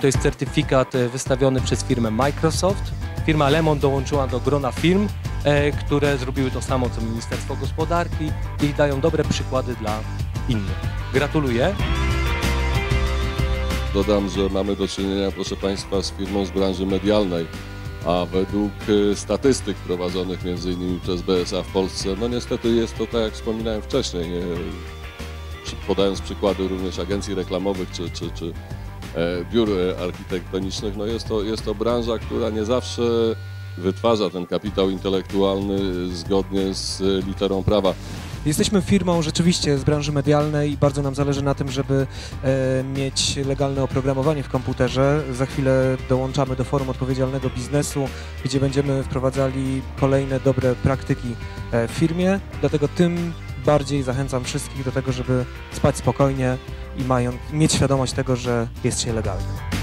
To jest certyfikat e, wystawiony przez firmę Microsoft. Firma Lemon dołączyła do grona firm, e, które zrobiły to samo co Ministerstwo Gospodarki i dają dobre przykłady dla innych. Gratuluję. Dodam, że mamy do czynienia, proszę Państwa, z firmą z branży medialnej, a według y, statystyk prowadzonych m.in. przez BSA w Polsce, no niestety jest to tak, jak wspominałem wcześniej, podając przykłady również agencji reklamowych czy, czy, czy e, biur e, architektonicznych, no jest to, jest to branża, która nie zawsze wytwarza ten kapitał intelektualny zgodnie z y, literą prawa. Jesteśmy firmą rzeczywiście z branży medialnej i bardzo nam zależy na tym, żeby e, mieć legalne oprogramowanie w komputerze. Za chwilę dołączamy do Forum Odpowiedzialnego Biznesu, gdzie będziemy wprowadzali kolejne dobre praktyki e, w firmie. Dlatego tym bardziej zachęcam wszystkich do tego, żeby spać spokojnie i mając, mieć świadomość tego, że jest się legalnym.